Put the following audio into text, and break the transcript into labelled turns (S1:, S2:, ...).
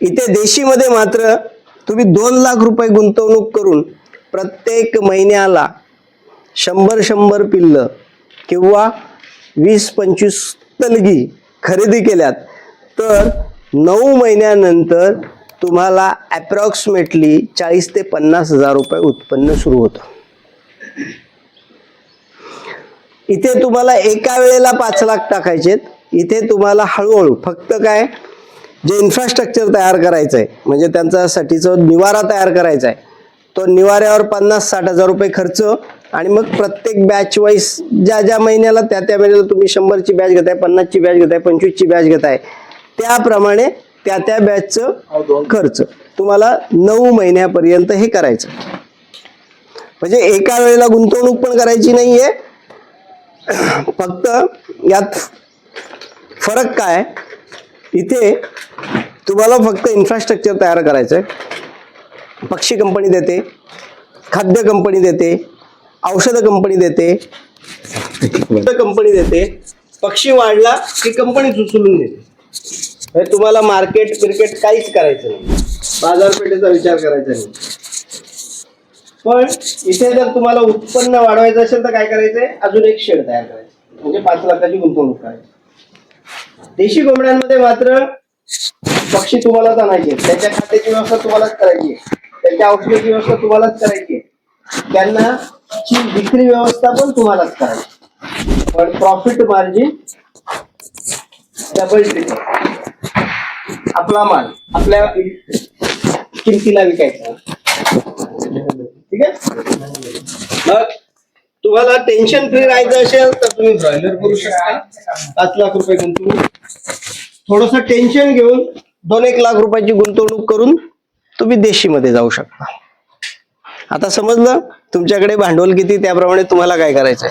S1: इथे देशीमध्ये मात्र तुम्ही दोन लाख रुपये गुंतवणूक करून प्रत्येक महिन्याला शंभर शंभर पिल्लं किंवा वीस पंचवीस तलगी खरेदी केल्यात. तर नऊ महिन्यानंतर तुम्हाला अप्रॉक्सिमेटली चाळीस ते पन्नास हजार रुपये उत्पन्न सुरू होतं. इथे तुम्हाला एका वेळेला पाच लाख टाकायचेत. इथे तुम्हाला हळूहळू फक्त काय? जे इन्फ्रास्ट्रक्चर तयार करायचं आहे म्हणजे त्यांच्यासाठीचं निवारा तयार करायचा आहे तो निवाऱ्यावर पन्नास साठ हजार रुपये खर्च आणि मग प्रत्येक बॅच वाईज ज्या ज्या महिन्याला त्या त्या महिन्याला तुम्ही शंभरची बॅच घेताय पन्नासची बॅच घेताय पंचवीसची बॅच घेताय त्याप्रमाणे त्या त्या बॅचचं खर्च. तुम्हाला नऊ महिन्यापर्यंत हे करायचं. म्हणजे एका वेळेला गुंतवणूक पण करायची नाहीये. फक्त यात फरक काय? इथे तुम्हाला फक्त इन्फ्रास्ट्रक्चर तयार करायचं आहे पक्षी कंपनी देते खाद्य कंपनी देते औषध कंपनी देते कंपनी देते. पक्षी वाढला की कंपनी उचलून देते. हे तुम्हाला मार्केट क्रिकेट काहीच करायचं नाही. बाजारपेठेचा विचार करायचा नाही. पण इथे जर तुम्हाला उत्पन्न वाढवायचं असेल तर काय करायचंय? अजून एक शेड तयार करायचं. म्हणजे पाच लाखाची गुंतवणूक करायची. देशी कोंबड्यांमध्ये मात्र पक्षी तुम्हालाच आणायचे. त्यांच्या खात्याची व्यवस्था तुम्हालाच करायची. आहे. औषधाची व्यवस्था तुम्हालाच करायची. आहे. त्यांना ची विक्री व्यवस्था पण तुम्हालाच करायची. पण प्रॉफिट मार्जिन डबल ट्रिपल आपला माल आपल्या किमतीला विकायचा. ठीक आहे? मग तुम्हाला टेन्शन फ्री राहायचं असेल तर तुम्ही ब्रॉयलर करू शकता. पाच लाख रुपये गुंतवणूक. थोडस टेन्शन घेऊन दोन एक लाख रुपयाची गुंतवणूक करून तुम्ही देशीमध्ये जाऊ शकता. आता समजलं? तुमच्याकडे भांडवल किती? त्याप्रमाणे तुम्हाला काय करायचंय?